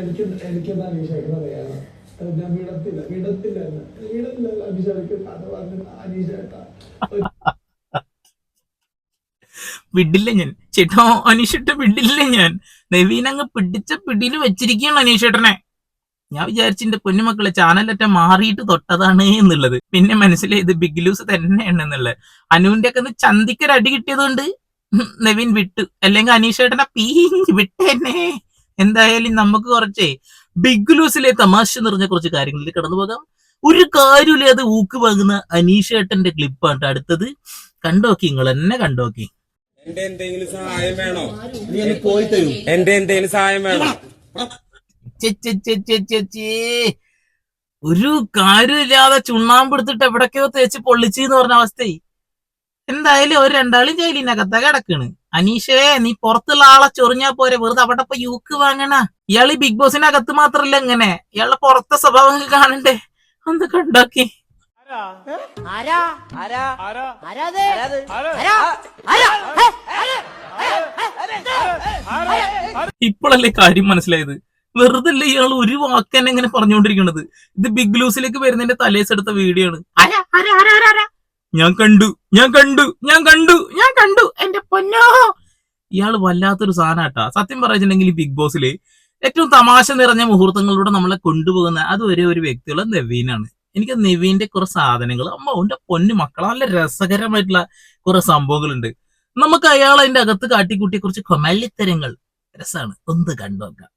എനിക്ക് എനിക്ക് അനീഷേട്ടൻ അറിയാം ഞാൻ വിടത്തില്ല വിടത്തില്ല എന്ന്. വിടത്തില്ല അനീഷേട്ടക്ക് കഥ പറഞ്ഞ അനീഷേട്ട വിടില്ല ഞാൻ. ചേട്ടോ അനീഷേട്ട വിടില്ല ഞാൻ. നവീൻ അങ്ങ് പിടിച്ച പിടിയിൽ വെച്ചിരിക്കുകയാണ് അനീഷേട്ടനെ. ഞാൻ വിചാരിച്ചു എന്റെ പൊന്നുമക്കളെ ചാനലറ്റ മാറിയിട്ട് തൊട്ടതാണ് എന്നുള്ളത്. പിന്നെ മനസ്സിലായത് ബിഗ് ലൂസ് തന്നെയാണ് എന്നുള്ളത്. അനുവിന്റെ ഒക്കെ ചന്തിക്കൊരു അടി കിട്ടിയതുകൊണ്ട് ഉം, നവീൻ വിട്ടു. അല്ലെങ്കിൽ അനീഷേട്ടനെ പീ വിട്ടേനെ. എന്തായാലും നമുക്ക് കുറച്ച് ബിഗ് ലൂസിലെ തമാശ നിറഞ്ഞ കുറച്ച് കാര്യങ്ങളിൽ കടന്നു പോകാം. ഒരു കാര്യമില്ലാതെ ഊക്ക് വാങ്ങുന്ന അനീഷേട്ടന്റെ ക്ലിപ്പാണ് അടുത്തത്. കണ്ടോക്കി നിങ്ങൾ എന്നെ കണ്ടോക്കി. എന്റെ എന്തെങ്കിലും സഹായം വേണോ? നീ ഒന്ന് പോയി തരൂ. എന്റെ എന്തെങ്കിലും സഹായം വേണോ. ഒരു കാര്യമില്ലാതെ ചുണ്ണാമ്പെടുത്തിട്ട് എവിടൊക്കെയോ തേച്ച് പൊള്ളിച്ചു എന്ന് പറഞ്ഞ അവസ്ഥയെ എന്തായാലും ഒരു രണ്ടാളും ജയിലിനകത്താ കിടക്കണ്. അനീഷേ നീ പുറത്തുള്ള ആളെ ചൊറിഞ്ഞാ പോരെ വെറുതെ അവിടെ പോയി യൂക്ക് വാങ്ങണ ഇയാൾ ഈ ബിഗ് അകത്ത് മാത്രല്ല ഇങ്ങനെ ഇയാളുടെ പുറത്തെ സ്വഭാവം കാണണ്ടേ ഒന്ന് കണ്ടോക്കി ഇപ്പോഴല്ലേ കാര്യം മനസ്സിലായത് വെറുതെ അല്ലേ ഇയാൾ ഒരു വാക്ക് തന്നെ ഇങ്ങനെ പറഞ്ഞുകൊണ്ടിരിക്കണത് ഇത് ബിഗ് ലൂസിലേക്ക് വരുന്നതിന്റെ തലേസെടുത്ത വീഡിയോ ആണ് ആരാ, ആരാ, ആരാ, ആരാ, ആരാ? ഞാൻ കണ്ടു ഞാൻ കണ്ടു ഞാൻ കണ്ടു ഞാൻ കണ്ടു. എന്റെ പൊന്നോ. ഇയാൾ വല്ലാത്തൊരു സാധനാട്ടാ. സത്യം പറഞ്ഞിട്ടുണ്ടെങ്കിൽ ബിഗ് ബോസിൽ ഏറ്റവും തമാശ നിറഞ്ഞ മുഹൂർത്തങ്ങളിലൂടെ നമ്മളെ കൊണ്ടുപോകുന്ന അത് ഒരേ ഒരു വ്യക്തിയുള്ള നവീനാണ്. എനിക്ക് നവീന്റെ കുറെ സാധനങ്ങൾ അമ്മ ഓന്റെ പൊന്നു മക്കളെ നല്ല രസകരമായിട്ടുള്ള കുറെ സംഭവങ്ങളുണ്ട്. നമുക്ക് അയാൾ അതിന്റെ അകത്ത് കാട്ടിക്കൂട്ടിയ കുറച്ച് കൊമല്ലിത്തരങ്ങൾ രസാണ്. ഒന്ന് കണ്ടോക്കാം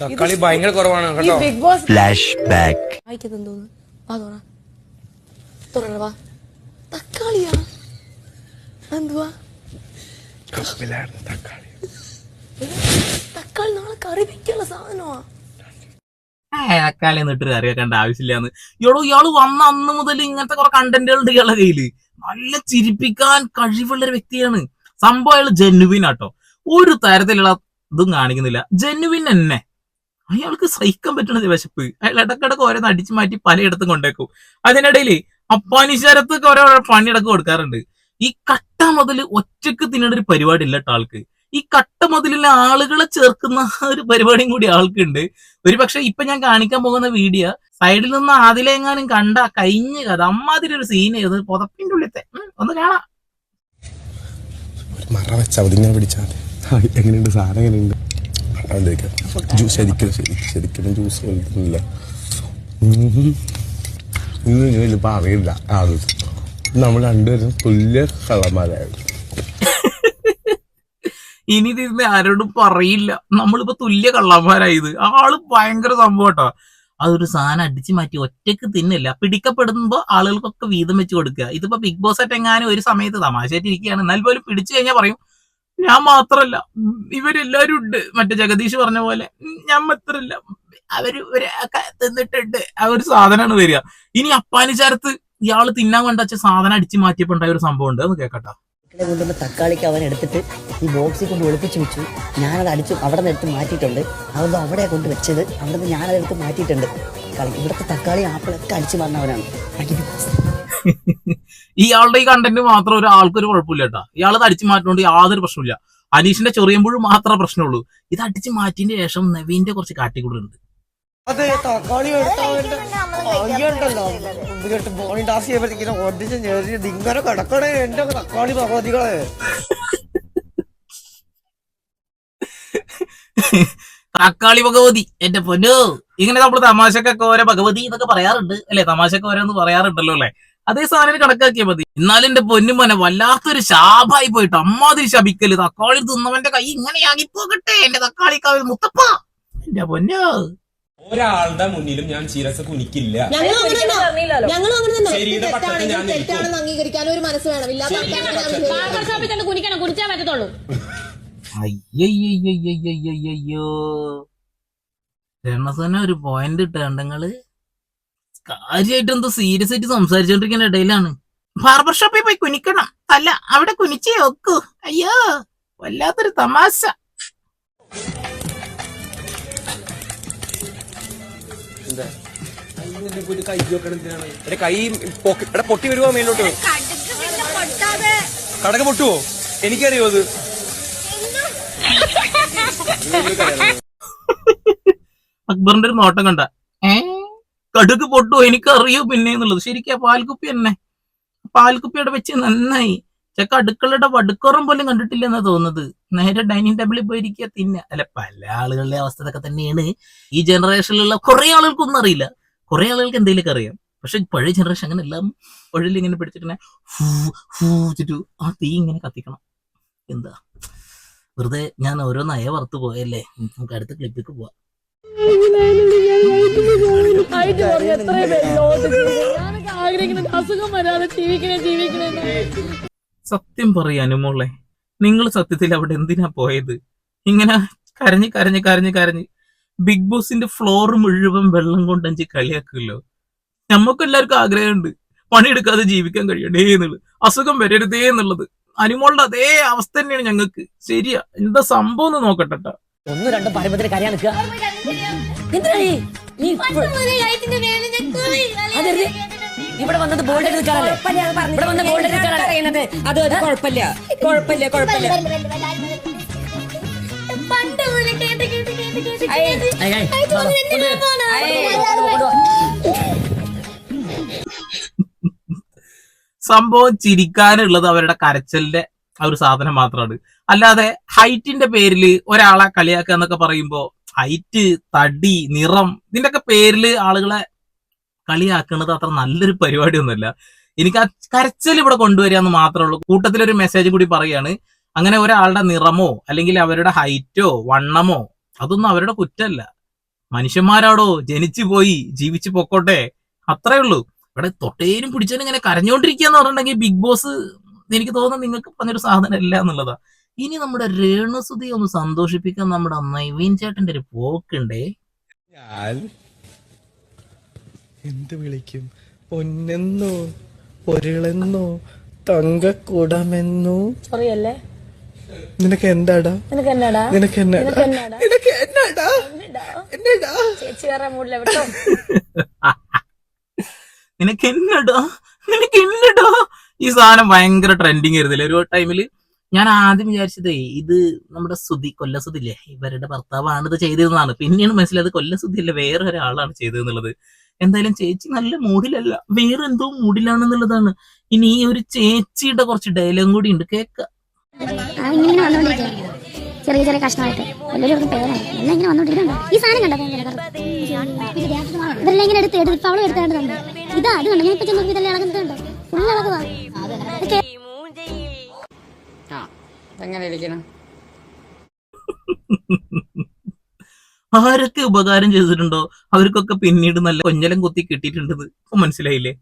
തക്കാളി ഭയങ്കര കുറവാണ് ഈ കേട്ടോ ബിഗ് ബോസ് ഫ്ലാഷ് ബാക്ക് വായിക്കുന്നത് തോന്നുന്നു വാ തുറ തുറ വാ തക്കാളിയാ? എന്തുവാ? തക്കാളി. തക്കാളി നാളെ കറി വെക്കാനുള്ള സാധനമാ. തക്കാളി എന്നിട്ട് കറി വെക്കേണ്ട ആവശ്യമില്ലാന്ന്. ഇയാളോ ഇയാൾ വന്ന അന്ന് മുതൽ ഇങ്ങനത്തെ കുറെ കണ്ടന്റുകൾ ഉണ്ട് ഇയാളുടെ കയ്യിൽ. നല്ല ചിരിപ്പിക്കാൻ കഴിവുള്ള ഒരു വ്യക്തിയാണ്. സംഭവം അയാൾ ജെനുവിൻ ആട്ടോ. ഒരു തരത്തിലുള്ള ഇതും കാണിക്കുന്നില്ല. ജെനുവിൻ തന്നെ. അയാൾക്ക് സഹിക്കാൻ പറ്റണത് വിശപ്പ്. അയാൾ ഇടക്കിടക്ക് ഓരോന്ന് അടിച്ചു മാറ്റി പലയിടത്തും കൊണ്ടേക്കും. അതിനിടയിൽ അപ്പാനിശരത്തൊക്കെ ഓരോ പണിയടക്കം കൊടുക്കാറുണ്ട്. ഈ കട്ട മുതൽ ഒറ്റയ്ക്ക് തിന്നേണ്ട ഒരു പരിപാടി ഇല്ല കേട്ടോ ആൾക്ക്. ഈ കട്ട മുതലിലെ ആളുകളെ ചേർക്കുന്ന ഒരു പരിപാടിയും കൂടി ആൾക്കുണ്ട്. ഒരു പക്ഷെ ഇപ്പൊ ഞാൻ കാണിക്കാൻ പോകുന്ന വീഡിയോ സൈഡിൽ നിന്ന് ആദിലെങ്ങാനും കണ്ട കഴിഞ്ഞ കഥ അമ്മാതിരി ഒരു സീൻ ചെയ്ത് പുതപ്പിന്റെ ഉള്ളിത്തെ. ഒന്ന് കാണാം. മറ പിടിച്ചാൽ എങ്ങനെയുണ്ട്? സാധനം എങ്ങനെയുണ്ട്? ജ്യൂസ് ശരിക്കും ശരിക്കും ശരിക്കും ജ്യൂസ് ഇന്ന് ഇതിപ്പോ അറിയില്ല. ആദ്യം നമ്മൾ രണ്ടുപേരും തുല്യ കള്ളന്മാരായിരുന്നു. ഇനി ഇതിന്ന് ആരോടും പറയില്ല. നമ്മളിപ്പോ തുല്യ കള്ളന്മാരായത്. ആൾ ഭയങ്കര സംഭവം കേട്ടോ. അതൊരു സാധനം അടിച്ചു മാറ്റി ഒറ്റയ്ക്ക് തിന്നില്ല. പിടിക്കപ്പെടുമ്പോ ആളുകൾക്കൊക്കെ വീതം വെച്ച് കൊടുക്കുക. ഇതിപ്പോ ബിഗ് ബോസ് ആയിട്ട് എങ്ങാനും ഒരു സമയത്ത് തമാശയായിട്ട് ഇരിക്കുകയാണ്. എന്നാൽ പോലും പിടിച്ചു കഴിഞ്ഞാൽ പറയും ഞാൻ മാത്രല്ല. ഇവരെല്ലാരും ഉണ്ട്. മറ്റേ ജഗദീഷ് പറഞ്ഞ പോലെ. ഞാൻ മാത്രല്ല. അവർ തിന്നിട്ടുണ്ട്. ആ ഒരു സാധനമാണ് വരിക ഇനി അപ്പാനിച്ചാരത്ത് ഇയാൾ തിന്നാൻ വേണ്ട സാധനം അടിച്ചു മാറ്റിയപ്പോ ഉണ്ടായ ഒരു സംഭവം ഉണ്ട് എന്ന് കേക്കട്ടോ തക്കാളിക്ക് അവൻ എടുത്തിട്ട് ഈ ബോക്സിൽ കൊണ്ട് ഒളിപ്പിച്ച് വെച്ചു. ഞാനത് അടിച്ചു. അവിടെ നിന്ന് എടുത്ത് മാറ്റിയിട്ടുണ്ട്. അതൊന്നും അവിടെ കൊണ്ട് വെച്ചത്. അവിടെ നിന്ന് ഞാനത് എടുത്ത് മാറ്റിയിട്ടുണ്ട്. ഇവിടുത്തെ തക്കാളി ആപ്പിളൊക്കെ അടിച്ചു പറഞ്ഞവനാണ് ഇയാളുടെ ഈ കണ്ടന്റ് മാത്രം ഒരു ആൾക്കൊരു കുഴപ്പമില്ല കേട്ടോ ഇയാളെ അടിച്ചു മാറ്റുകൊണ്ട് യാതൊരു പ്രശ്നമില്ല അനീഷിന്റെ ചൊറിയുമ്പോഴും മാത്രമേ പ്രശ്നമുള്ളൂ. ഇത് അടിച്ചു മാറ്റിന്റെ ശേഷം നവീന്റെ കുറച്ച് കാട്ടിക്കൂടുണ്ട് അത് തക്കാളി എടുത്തോണ്ടല്ലോ ബോണി ടാസ് ചെയ്യുമ്പോഴത്തേക്കിനും ഒടിച്ച് ഞെറിഞ്ഞ് ഇങ്ങനെ കിടക്കണേ എന്റെ തക്കാളി ഭഗവതികളെ. തക്കാളി ഭഗവതി എന്റെ പൊന്നു. ഇങ്ങനെ നമ്മൾ തമാശക്കൊക്കെ ഓരോ ഭഗവതി എന്നൊക്കെ പറയാറുണ്ട്. അല്ലെ തമാശക്കൊക്കെ ഓരോന്ന് പറയാറുണ്ടല്ലോ അല്ലെ? അതേ സാധനം കണക്കാക്കിയാൽ മതി. എന്നാലും എന്റെ പൊന്നു മോനെ വല്ലാത്തൊരു ശാപായി പോയിട്ട് അമ്മാതിരി ശപിക്കൽ. തക്കാളി തിന്നവന്റെ കൈ ഇങ്ങനെയാകി പോകട്ടെ എന്റെ തക്കാളി കാവിൽ മുത്തപ്പ. എന്റെ പൊന്നു. ഒരാളുടെ മുന്നിലും ഞാൻ ശിരസ് കുനിക്കില്ല. ഞങ്ങളും അങ്ങനെ തന്നെ. ശരിയുടെ ഞാൻ നിൽക്കും. തെറ്റാണെന്ന് അംഗീകരിക്കാൻ ഒരു മനസ്സ് വേണം. ഇല്ലാത്ത ബാർബർ ഷോപ്പിൽ കണ്ട് കുനിക്കണം കുടിച്ചാൽ പറ്റത്തുള്ളൂ. അയ്യയ്യയ്യയ്യയ്യോ രണസന ഒരു പോയിന്റ് ഇട്ടുണ്ടെങ്ങൾ കാര്യമായിട്ട് എന്തോ സീരിയസ് ആയിട്ട് സംസാരിച്ചോണ്ടിരിക്കുന്ന ഇടയിലാണ്. ബാർബർ ഷോപ്പിൽ പോയി കുനിക്കണം. അല്ല അവിടെ കുനിച്ചേ ഒക്കു. അയ്യോ വല്ലാത്തൊരു തമാശ. കൈ പൊട്ടി വരുവോ മേലോട്ട് കടക പൊട്ടുവോ? എനിക്കറിയോ അത്. അക്ബറിന്റെ ഒരു നോട്ടം കണ്ട. ഏ? കടുക് പൊട്ടു എനിക്കറിയൂ പിന്നെ എന്നുള്ളത്. ശരിക്കും പാൽക്കുപ്പി തന്നെ. പാൽക്കുപ്പിയുടെ വെച്ച് നന്നായി. ചെക്ക അടുക്കളയുടെ വടുക്കുറം പോലും കണ്ടിട്ടില്ല എന്നാ തോന്നുന്നത്. നേരെ ഡൈനിങ് ടേബിളിൽ പോയിരിക്കുക തിന്ന. അല്ല പല ആളുകളുടെ അവസ്ഥ ഇതൊക്കെ തന്നെയാണ്. ഈ ജനറേഷനിലുള്ള കുറെ ആളുകൾക്കൊന്നും അറിയില്ല. കുറെ ആളുകൾക്ക് എന്തെങ്കിലുമൊക്കെ അറിയാം. പക്ഷെ പഴയ ജനറേഷൻ അങ്ങനെ എല്ലാം പഴയിൽ ഇങ്ങനെ പിടിച്ചിട്ട് ഫൂ ഫൂ വെച്ചിട്ട് ആ തീ ഇങ്ങനെ കത്തിക്കണം. എന്താ? വെറുതെ ഞാൻ ഓരോ നയ വറുത്ത് പോയല്ലേ? നമുക്ക് അടുത്ത ക്ലിപ്പിക്ക് പോവാം. ആയിട്ട് സത്യം പറയാനും മോളെ നിങ്ങൾ സത്യത്തിൽ അവിടെ എന്തിനാ പോയത്? ഇങ്ങനെ കരഞ്ഞ് കരഞ്ഞ് കരഞ്ഞ് കരഞ്ഞ് ബിഗ് ബോസിന്റെ ഫ്ലോർ മുഴുവൻ വെള്ളം കൊണ്ടഞ്ച് കളിയാക്കുമല്ലോ. നമുക്ക് എല്ലാവർക്കും ആഗ്രഹമുണ്ട്. പണിയെടുക്കാതെ ജീവിക്കാൻ കഴിയണേ എന്നുള്ളത്. അസുഖം വരരുതേ എന്നുള്ളത്. അനുമോളുടെ അതേ അവസ്ഥ തന്നെയാണ് ഞങ്ങൾക്ക്. ശരിയാ. എന്താ സംഭവം എന്ന് നോക്കട്ടെ ട്ടാ. ഒന്ന് രണ്ടും പറയുമ്പത്തിന് കരയാൻ നിൽക്കുക? ഇവിടെ വന്നത് ബോൾഡ് നിൽക്കാനല്ലേ? ഇവിടെ വന്ന് ബോൾഡ് നിൽക്കാനല്ലേ? അത് കുഴപ്പമില്ല കുഴപ്പമില്ല കുഴപ്പമില്ല. സംഭവം ചിരിക്കാനുള്ളത് അവരുടെ കരച്ചലിന്റെ ആ ഒരു സാധനം മാത്രമാണ് അല്ലാതെ ഹൈറ്റിന്റെ പേരിൽ ഒരാളെ കളിയാക്കുക എന്നൊക്കെ പറയുമ്പോ ഹൈറ്റ് തടി നിറം ഇതിന്റെയൊക്കെ പേരിൽ ആളുകളെ കളിയാക്കുന്നത് അത്ര നല്ലൊരു പരിപാടിയൊന്നുമല്ല. എനിക്ക് ആ കരച്ചൽ ഇവിടെ കൊണ്ടുവരിക എന്ന് മാത്രമേ ഉള്ളൂ. കൂട്ടത്തിലൊരു മെസ്സേജ് കൂടി പറയാണ് അങ്ങനെ ഒരാളുടെ നിറമോ അല്ലെങ്കിൽ അവരുടെ ഹൈറ്റോ വണ്ണമോ അതൊന്നും അവരുടെ കുറ്റമല്ല. മനുഷ്യന്മാരാടോ ജനിച്ചു പോയി ജീവിച്ചു പൊക്കോട്ടെ അത്രേ ഉള്ളൂ. ഇവിടെ തൊട്ടേനും പിടിച്ചേനും ഇങ്ങനെ കരഞ്ഞോണ്ടിരിക്കുക എന്ന് പറഞ്ഞിട്ടുണ്ടെങ്കിൽ ബിഗ് ബോസ് എനിക്ക് തോന്നുന്നു നിങ്ങൾക്ക് പറഞ്ഞൊരു സാധനം ഇല്ല എന്നുള്ളതാ. ഇനി നമ്മുടെ രേണുസുതി ഒന്ന് സന്തോഷിപ്പിക്കാൻ നമ്മുടെ നൈവീൻ ചേട്ടന്റെ ഒരു പോക്കുണ്ടേ. ഞാൻ എന്ത് വിളിക്കും? പൊന്നെന്നോ? പൊരുളെന്നോ? തങ്കക്കൂടമെന്നോ? അറിയല്ലേ അല്ലേ നിനക്ക് എന്താടാ? നിനക്ക് എന്നാടാ? നിനക്ക് എന്നാടാ നിനക്ക് എന്നാടാ? നിനക്ക് എന്നാടാ? എന്നാടാ? ചേച്ചി വേറെ മൂടില്ല വിട്ടോ നിനക്ക് എന്നടാ? നിനക്ക് എന്നടാ? ഈ സാധനം ഭയങ്കര ട്രെൻഡിങ് ആയിരുന്നില്ല? ഒരു ടൈമിൽ ഞാൻ ആദ്യം വിചാരിച്ചതേ ഇത് നമ്മുടെ സുധി കൊല്ലസുധി ഇല്ലേ? ഇവരുടെ ഭർത്താവാണ് ഇത് ചെയ്തതെന്നാണ്. പിന്നെയാണ് മനസ്സിലായത് കൊല്ലസുധി അല്ല? വേറെ ഒരാളാണ് ചെയ്തതെന്നുള്ളത്. എന്തായാലും ചേച്ചി നല്ല മൂഡിലല്ല വേറെ എന്തോ മൂഡിലാണെന്നുള്ളതാണ് ഇനി ഈ ഒരു ചേച്ചിയുടെ കുറച്ച് ഡയലോഗും കൂടി ഉണ്ട്. കേക്ക. ചെറിയ ചെറിയ കഷ്ണമായിട്ട്. എല്ലാവരും ഇങ്ങനെ വന്നോണ്ടിരിക്കുന്നുണ്ട് ഈ സാധനം കണ്ടോ? ഇതെല്ലാം ഇങ്ങനെ എടുത്ത് എടുത്ത് അവളും എടുത്തേണ്ടതുണ്ട് ഇതാ അത് കണ്ടോ? ഞാൻ ഇപ്പൊ ചെന്ന് ഇതെല്ലാം ഇളകുന്നുണ്ട് ഇളകുവാ എങ്ങനെ ഇരിക്കണം? ആരൊക്കെ ഉപകാരം ചെയ്തിട്ടുണ്ടോ? അവർക്കൊക്കെ പിന്നീട് നല്ല കൊഞ്ഞലം കുത്തി കിട്ടിയിട്ടുണ്ടത് ഇപ്പൊ മനസ്സിലായില്ലേ?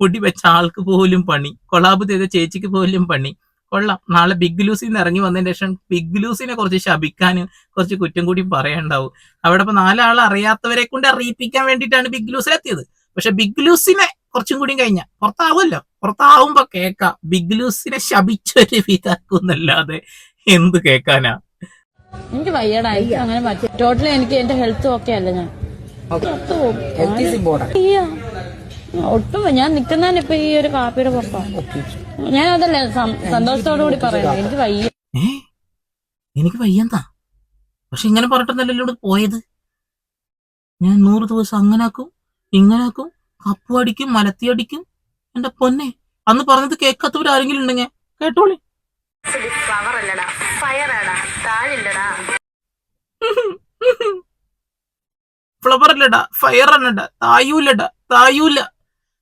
പൊടി വെച്ച ആൾക്ക് പോലും പണി. കൊളാബ് ചെയ്ത ചേച്ചിക്ക് പോലും പണി. കൊള്ളാം. നാളെ ബിഗ് ലൂസിൽ നിന്ന് ഇറങ്ങി വന്നതിന് ശേഷം ബിഗ് ലൂസിനെ കുറച്ച് ശപിക്കാനും കുറച്ച് കുറ്റം കൂടി പറയണ്ടാവും. അവിടെ ഇപ്പൊ നാലാൾ അറിയാത്തവരെ കൊണ്ട് അറിയിപ്പിക്കാൻ വേണ്ടിയിട്ടാണ് ബിഗ് ലൂസിലെത്തിയത്. പക്ഷെ ബിഗ് ലൂസിനെ കുറച്ചും കൂടി കഴിഞ്ഞ. പുറത്താവുമല്ലോ. പുറത്താവുമ്പോ കേക്കാം ബിഗ് ലൂസിനെ ശപിച്ചൊരു വിതാക്കുന്നല്ലാതെ എന്ത് കേക്കാനാ എനിക്ക് വയ്യടായി അങ്ങനെ പറ്റി. ടോട്ടലി എനിക്ക് എന്റെ ഹെൽത്തും ഒക്കെ അല്ല ഞാൻ. ഒട്ടും. ഞാൻ നിക്കുന്നതന്നെ ഇപ്പൊ ഈ ഒരു കാപ്പിയുടെ പുറത്താണ് ഞാൻ അതല്ലേ സന്തോഷത്തോടു കൂടി പറയുന്നത് എനിക്ക് വയ്യ. എനിക്ക് വയ്യന്താ? പക്ഷെ ഇങ്ങനെ പറഞ്ഞിട്ടൊന്നല്ലോ ഇവിടെ പോയത്? ഞാൻ നൂറ് ദിവസം അങ്ങനാക്കും ഇങ്ങനാക്കും കപ്പു അടിക്കും മലത്തി അടിക്കും എന്റെ പൊന്നെ അന്ന് പറഞ്ഞത് കേൾക്കാത്തവർ ആരെങ്കിലും ഉണ്ടെങ്കിൽ കേട്ടോളി. ഫ്ലവർ അല്ലടാ ഫയർ അല്ലടാ തായൂലടാ തായൂല.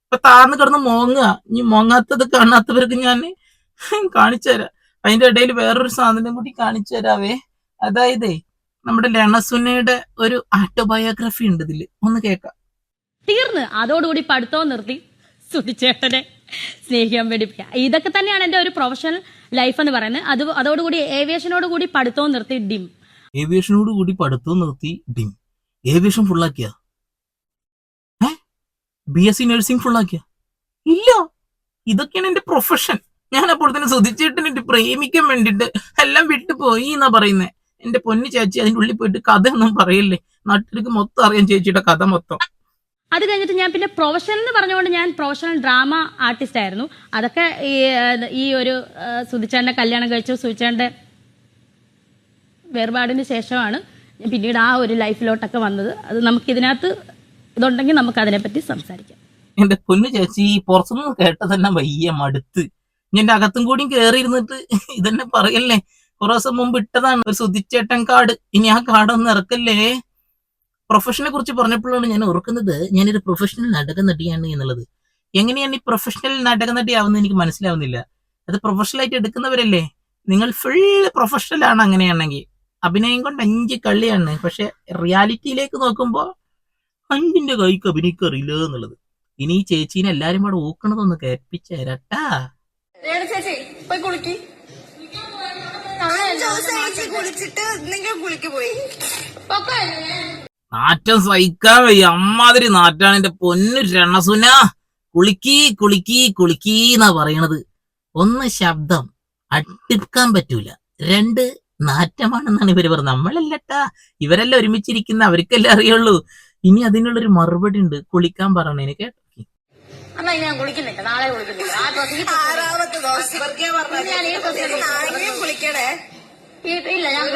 ഇപ്പൊ താന്ന് കിടന്ന് മോങ്ങുക. ഇനി മോങ്ങാത്തത് കാണാത്തവർക്ക് ഞാൻ കാണിച്ചു തരാം. അതിന്റെ ഇടയിൽ വേറൊരു സാധനം കൂടി കാണിച്ചു തരാവേ. അതായത് നമ്മുടെ ലണസുനയുടെ ഒരു ആട്ടോബയോഗ്രഫി ഉണ്ട് ഇതിൽ. ഒന്ന് കേക്കാം തീർന്ന്. അതോടുകൂടി പഠിത്തവും നിർത്തി. സുധിച്ചേട്ടനെ സ്നേഹിക്കാൻ വേണ്ടി. ഇതൊക്കെ തന്നെയാണ് എന്റെ ഒരു പ്രൊഫഷണൽ ലൈഫ് എന്ന് പറയുന്നത്. അത് അതോടുകൂടി ഏവിയേഷനോട് കൂടി പഠിത്തവും നിർത്തി ഡിം. ഏവിയേഷനോട് കൂടി പഠിത്തവും നിർത്തി ഡിം. ഏവിയേഷൻ ഫുള്ളാക്കിയ ബി എസ് സി നഴ്സിംഗ് ഫുള്ളാക്കിയ ഇല്ല. ഇതൊക്കെയാണ് എന്റെ പ്രൊഫഷൻ ഞാൻ അപ്പോൾ തന്നെ സുധിച്ചേട്ടനെ പ്രേമിക്കാൻ വേണ്ടിട്ട് എല്ലാം വിട്ടു പോയി എന്നാ പറയുന്നേ. എന്റെ പൊന്നു ചേച്ചി അതിന്റെ ഉള്ളിൽ പോയിട്ട് കഥ ഒന്നും പറയില്ലേ? നാട്ടിലേക്ക് മൊത്തം അറിയാൻ ചേച്ചിയുടെ കഥ മൊത്തം. അത് കഴിഞ്ഞിട്ട് ഞാൻ പിന്നെ പ്രൊഫഷണൽ എന്ന് പറഞ്ഞുകൊണ്ട് ഞാൻ പ്രൊഫഷണൽ ഡ്രാമ ആർട്ടിസ്റ്റ് ആയിരുന്നു. അതൊക്കെ ഈ ഈ ഒരു സുധിച്ചേണ്ട കല്യാണം കഴിച്ചു. സുധിച്ചേണ്ട വേർപാടിന് ശേഷമാണ് പിന്നീട് ആ ഒരു ലൈഫിലോട്ടൊക്കെ വന്നത്. അത് നമുക്ക് ഇതിനകത്ത് ഇതുണ്ടെങ്കിൽ നമുക്ക് അതിനെപ്പറ്റി സംസാരിക്കാം. എന്റെ പൊന്നു ചേച്ചി പുറത്തുനിന്ന് കേട്ട തന്നെ വയ്യ മടുത്ത്. എന്റെ അകത്തും കൂടിയും കേറി ഇരുന്നിട്ട് ഇതന്നെ പറയല്ലേ? കുറെ ദിവസം മുമ്പ് ഇട്ടതാണ് ഒരു സുതിച്ചേട്ടൻ കാട്. ഇനി ആ കാടൊന്നും ഇറക്കല്ലേ? പ്രൊഫഷനെ കുറിച്ച് പറഞ്ഞപ്പോഴാണ് ഞാൻ ഓർക്കുന്നത് ഞാനൊരു പ്രൊഫഷണൽ നാടക നടിയാണ് എന്നുള്ളത്. എങ്ങനെയാണ് ഈ പ്രൊഫഷണൽ നാടക നടിയാവുന്നത് എനിക്ക് മനസ്സിലാവുന്നില്ല. അത് പ്രൊഫഷണൽ ആയിട്ട് എടുക്കുന്നവരല്ലേ? നിങ്ങൾ ഫുൾ പ്രൊഫഷണൽ ആണ് അങ്ങനെയാണെങ്കിൽ. അഭിനയം കൊണ്ട് അഞ്ച് കള്ളിയാണ്. പക്ഷെ റിയാലിറ്റിയിലേക്ക് നോക്കുമ്പോൾ അഞ്ചിന്റെ കൈക്ക് അഭിനയിക്കറിയില്ല എന്നുള്ളത്. ഇനി ഈ ചേച്ചീനെ എല്ലാരും കൂടെ ഊക്കണതൊന്ന് കേൾപ്പിച്ചേരട്ടാ ചേച്ചി പോയി കുളിക്ക്. കുളിച്ചിട്ട് നിങ്ങൾ കുളിക്ക് പോയി. നാറ്റം സഹിക്കാൻ വയ്യ. അമ്മാതിരി നാറ്റാണ് എന്റെ പൊന്നു രണസുന. കുളിക്കി കുളിക്കി കുളിക്കി എന്നാ പറയണത്. ഒന്ന് ശബ്ദം അടുക്കാൻ പറ്റൂല. രണ്ട് നാറ്റമാണെന്നാണ് ഇവർ പറഞ്ഞത്. നമ്മളല്ലട്ടാ. ഇവരെല്ലാം ഒരുമിച്ചിരിക്കുന്ന അവർക്കെല്ലാം അറിയുള്ളൂ. ഇനി അതിനുള്ളൊരു മറുപടി ഉണ്ട്. കുളിക്കാൻ പറഞ്ഞതിന് കേട്ടോ. ഞാൻ കുളിക്കുന്നില്ല. നാളെ കുളിക്കുന്നില്ല. ആ ദിവസം ഞാൻ ഈ ദിവസം ഇല്ല ഞാൻ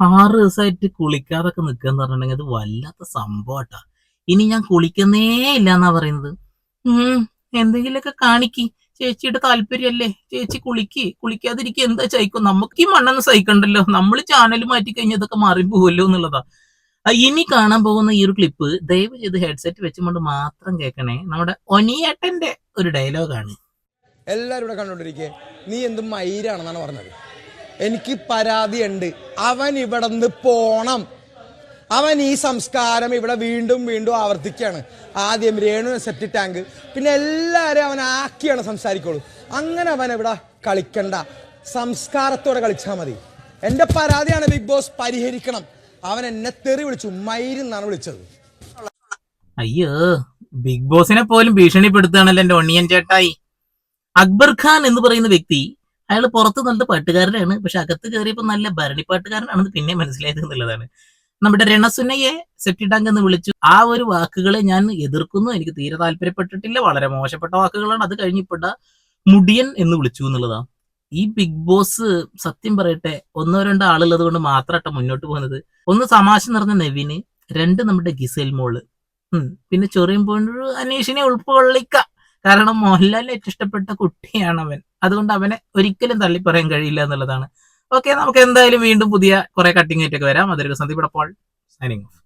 ആറ് ദിവസമായിട്ട് കുളിക്കാതൊക്കെ നിൽക്കാന്ന് പറഞ്ഞിട്ടുണ്ടെങ്കിൽ അത് വല്ലാത്ത സംഭവട്ടാ. ഇനി ഞാൻ കുളിക്കുന്നേ ഇല്ല എന്നാ പറയുന്നത് എന്തെങ്കിലുമൊക്കെ കാണിക്കി. ചേച്ചിയുടെ താല്പര്യമല്ലേ? ചേച്ചി കുളിക്ക്. കുളിക്കാതിരിക്കുക എന്താ ചായിക്കും നമുക്ക് ഈ മണ്ണെന്ന് സഹിക്കണ്ടല്ലോ. നമ്മൾ ചാനൽ മാറ്റി കഴിഞ്ഞാൽ ഇതൊക്കെ മാറിപ്പോവല്ലോ എന്നുള്ളതാ. ഇനി കാണാൻ പോകുന്ന ഈ ഒരു ക്ലിപ്പ് ദയവ് ചെയ്ത് ഹെഡ്സെറ്റ് വെച്ചുകൊണ്ട് മാത്രം കേൾക്കണേ. നമ്മുടെ ഒനിയേട്ടന്റെ ഒരു ഡയലോഗാണ് എല്ലാവരും ഇവിടെ കണ്ടോണ്ടിരിക്കേ. നീ എന്തും മൈരാണെന്നാണ് പറഞ്ഞത്? എനിക്ക് പരാതിയുണ്ട്. അവൻ ഇവിടെ നിന്ന് പോണം. അവൻ ഈ സംസ്കാരം ഇവിടെ വീണ്ടും വീണ്ടും ആവർത്തിക്കുകയാണ്. ആദ്യം രേണു സെറ്റ് ടാങ്ക് പിന്നെ എല്ലാവരും അവൻ ആക്കിയാണ് സംസാരിക്കുള്ളൂ. അങ്ങനെ അവൻ ഇവിടെ കളിക്കണ്ട. സംസ്കാരത്തോടെ കളിച്ചാൽ മതി. എന്റെ പരാതിയാണ് ബിഗ് ബോസ് പരിഹരിക്കണം. അവൻ എന്നെ തെറി വിളിച്ചു മയിരെന്നാണ് വിളിച്ചത്. അയ്യോ ബിഗ് ബോസിനെ പോലും ഭീഷണിപ്പെടുത്തുകയാണല്ലോ എന്റെ ഒണിയൻ ചേട്ടായി. അക്ബർ ഖാൻ എന്ന് പറയുന്ന വ്യക്തി അയാൾ പുറത്ത് നല്ല പാട്ടുകാരനാണ് പക്ഷെ അകത്ത് കയറിയപ്പോൾ നല്ല ഭരണി ഭരണിപ്പാട്ടുകാരനാണെന്ന് പിന്നെ മനസ്സിലായത് എന്നുള്ളതാണ്. നമ്മുടെ രണസുനയെ സെറ്റിഡാങ് എന്ന് വിളിച്ചു. ആ ഒരു വാക്കുകളെ ഞാൻ എതിർക്കുന്നു. എനിക്ക് തീരെ താല്പര്യപ്പെട്ടിട്ടില്ല. വളരെ മോശപ്പെട്ട വാക്കുകളാണ്. അത് കഴിഞ്ഞിപ്പെട്ട മുടിയൻ എന്ന് വിളിച്ചു എന്നുള്ളതാണ് ഈ ബിഗ് ബോസ് സത്യം പറയട്ടെ ഒന്നോ രണ്ടോ ആളുള്ളത് കൊണ്ട് മാത്രമായിട്ട് മുന്നോട്ട് പോകുന്നത്. ഒന്ന് സമാശം നിറഞ്ഞ നെവിന് രണ്ട് നമ്മുടെ ഗിസേൽ മോൾ. പിന്നെ ചൊറിയും പോയിട്ടൊരു അനീഷിനെ ഉൾക്കൊള്ളിക്ക. കാരണം മോഹൻലാലിന് ഏറ്റവും ഇഷ്ടപ്പെട്ട കുട്ടിയാണ് അവൻ. അതുകൊണ്ട് അവനെ ഒരിക്കലും തള്ളി പറയാൻ കഴിയില്ല എന്നുള്ളതാണ്. ഓക്കെ നമുക്ക് എന്തായാലും വീണ്ടും പുതിയ കുറെ കട്ടിങ് ആയിട്ടൊക്കെ വരാം. അതൊരു സന്ദീപ് പോൾ സൈനിങ് ഓഫ്